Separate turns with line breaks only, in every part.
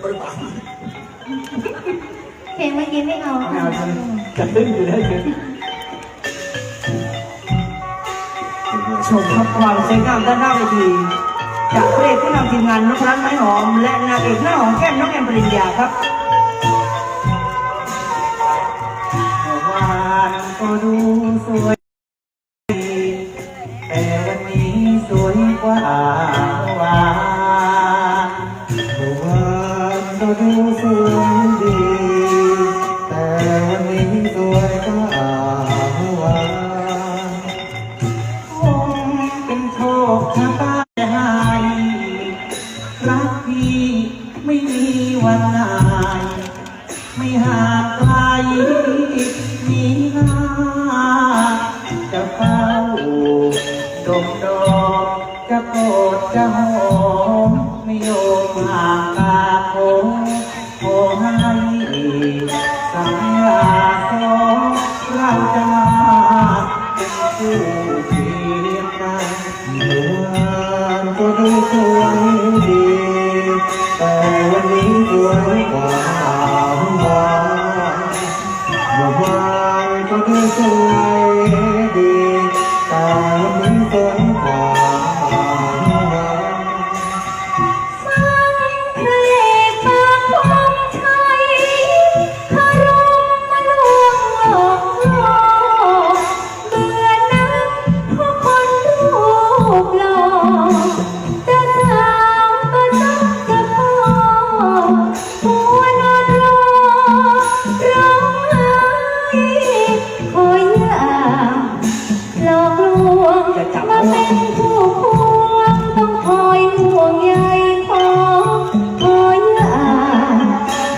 ไปบ้าง
เพลงเมื่อกี้ไม่เอา
ไม่เอาฉันจะตึ้งอยู่ได้เลยชมครับความสวยงามด้านหน้าเวทีจากเพระเอกผู้นำทีมงานนพรัตไม้หอม และนางเอกหน้าหอมแก้มน้องแอมปริญญาครับวานก็ดูสวย กพี่ไม่มีวันไหนไม่ห่างไกลมีหน้าจะเฝ้าดมดอกจะโกรธจะหอมไม่โยมห่างกัน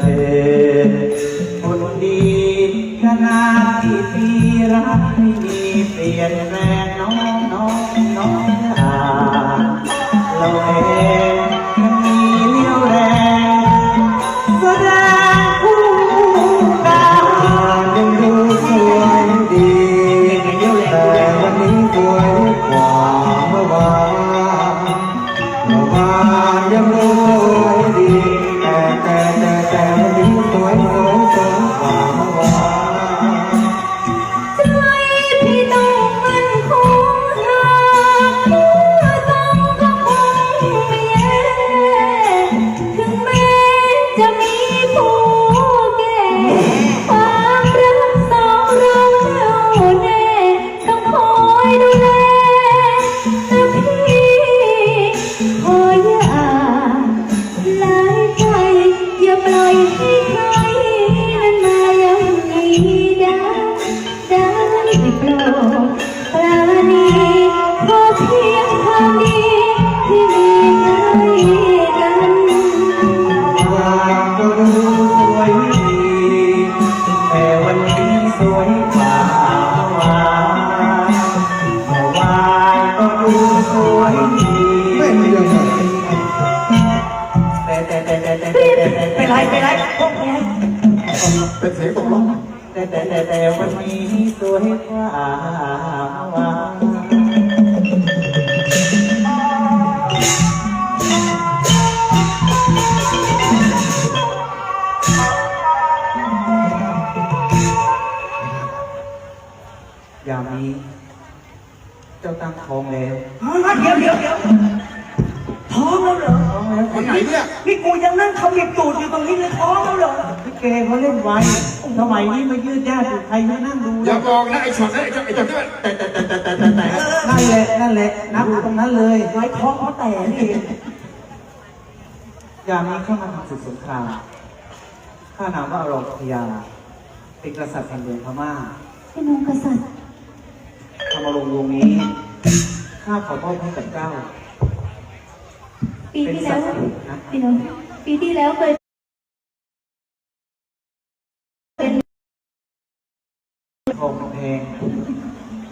เธอคนดีขนาดที่ปีรักไม่มีเปลี่ยนแน่นอน
ปรดปราณีขอเพียงความดีที่มีให้กัน
วานก็ดูสวยดีแต่วันนี้สวยกว่าเมื่อวานเมื่อวานก็ดูสวยดี
ไม่มีอะไร
แต่แต่แต่แต่แต่แต่แต่เป็นไรเป็นไรพวกนี้
เป็นเสียงตกลง
แต่แต่แต่แต่ แต่แต่แต่แต่วันนี้สวยกว่าเมื่านยามนี้เจ้าตั้งท้องแล้วเดี๋ยวเดี๋ยวเดี๋ยว
ท้องแล้วเหรอ
ท้องแล้ว
คนไหนเนี่ย
นี่กูยังนั่งขมิบตูดอยู่ตรงนี้เลยท้องแล้วเหรอ
เกเขาเล่นไว้สมัยนี้มายืดญาติอยู่ใครมานั่งดู
อย่าบอกนะไอ้ช็อตนั้นไอ้ช็อตไอ้ช็อตที่มันแต่แต่แต่แต่แต่แต่แต่
นั่นแหละนั่นแหละนับตรงนั้นเลย
ไว้ท้องเขาแต่นี่เอง
ยามนี้เข้ามาทำศึกสงครามข้านามว่าอรองพยาเป็นกษัตริย์แห่งเมืองพม่า
เป็นองค์กษัตริย์
ธรรมรงค์วงศ์นี้ข้าขอมอบให้กับเจ้า
ปีที่แล้ว
เป็นสัตว์นะ
พี่น้องปีที่แล้วเคย
งแพง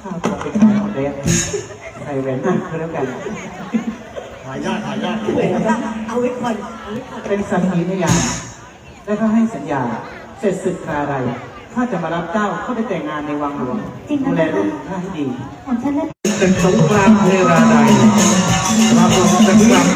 ข้าขอเป็นทองคำแดงใส่แหวนหนักก็แล้วกัน
หายากหายาก
เอาไว้ก่อนเอาไว้ก่อน
เป็นสักขีพยานและก็ให้สัญญา เสร็จศึกคราใดข้าจะมารับเจ้าเข้าไปแต่งงานในวังหลวงดูแลลูกของข้าให้ดี
ของฉันและ
เป็นสงครามเทราใดเราเป็นสงคราม